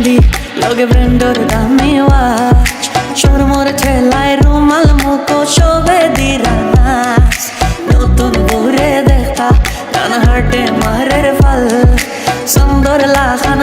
বন্দি লগে ব্রেন্ডর দামি ওয়াচ সরমর ঠেলায় রুমাল মুখো শোভে দিরা নাচ নতুন ঘুরে দেখা গান হাটে মারের ফাল সুন্দর লাখান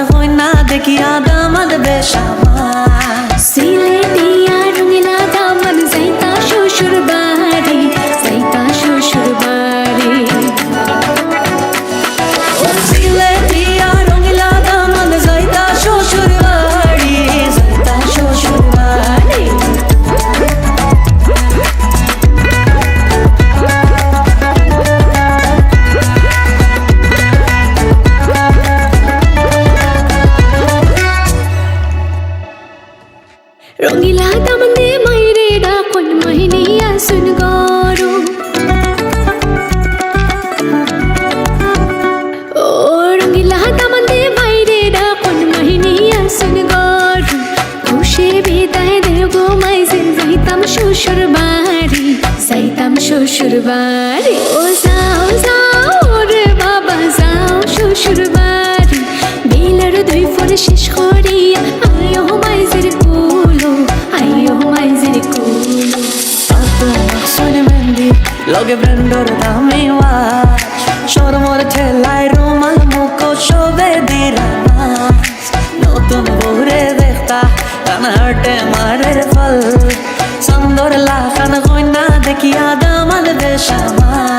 রঙিলা দামন্দে মাইরে ডাকন মহিনিয়া আসুন গরু। ও রঙিলা দামন্দে মাইরে ডাকন মহিনিয়া আসুন গরু। খুশে বিদায় দেব মাইজেন রহিতাম শ্বশুর বা লগে ব্র্যান্ডর দামি ওয়াচ। সরমর ঠেলায় রুমাল মুখো সবে দিরানা নতুন বউরে দেখতা, টানা হাটে ফল। সুন্দর লাখান কইনা দেখিয়া দামাল বেশামা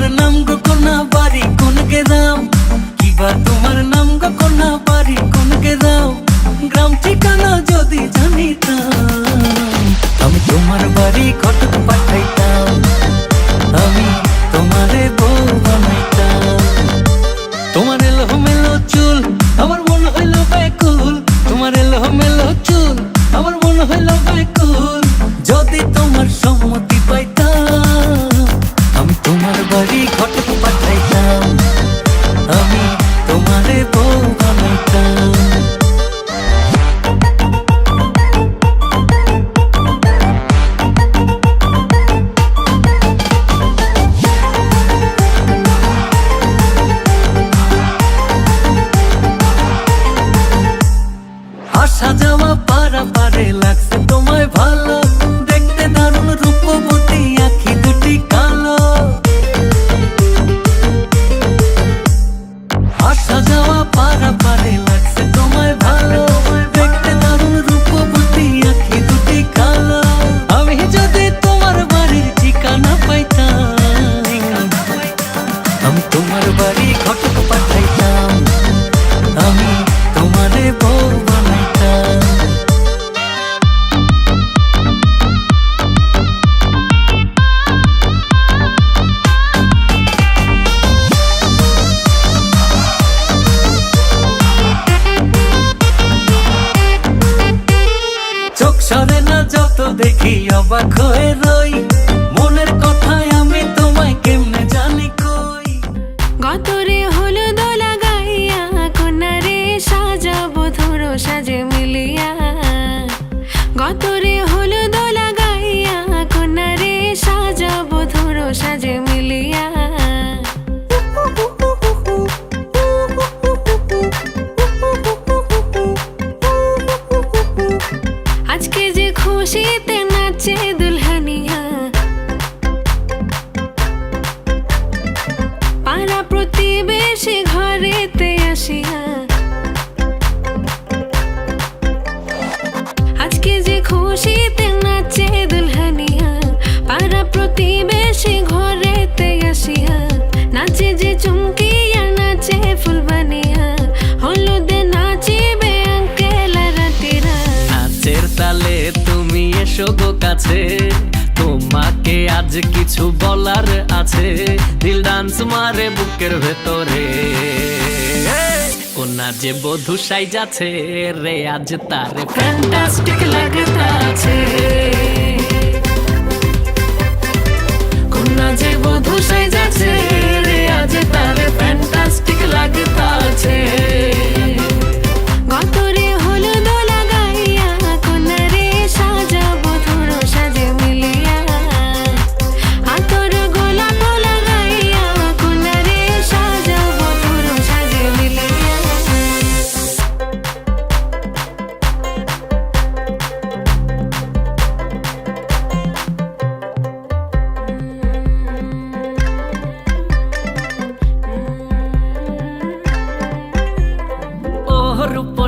তোমার নাম গো কোনা বাড়ি কোন কে দাও? কিবা তোমার নাম গো কোনা বাড়ি কোন কে দাও? গ্রাম ঠিকানা যদি জানিতাম, আমি তোমার বাড়ি কত পাঠাইতাম। আমি তোমারে বউ যত দেখি অবাক হয়ে রই। এসো কাছে। তোমাকে আজ কিছু বলার আছে। দিল ডান্স মারে বুকের ভেতরে। কোনা যে বধু যাচ্ছে, রে আজ তার ফ্যান্টাস্টিক লাগতা আছে। কোনা যে বধু যাচ্ছে, রে আজ তার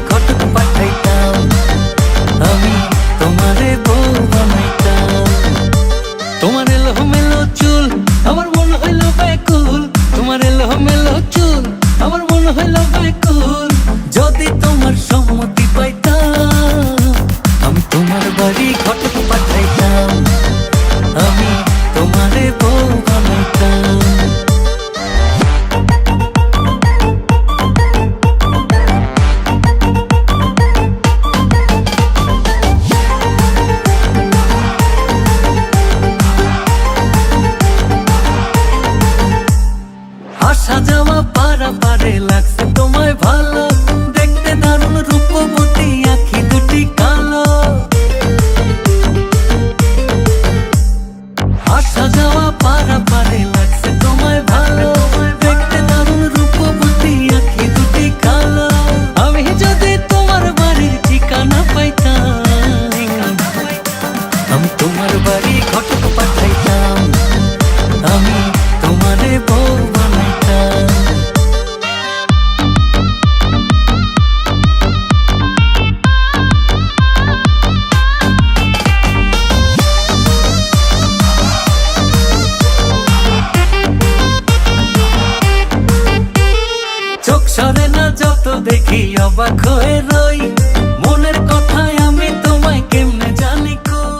তোমার যত অবাক হয়ে রই?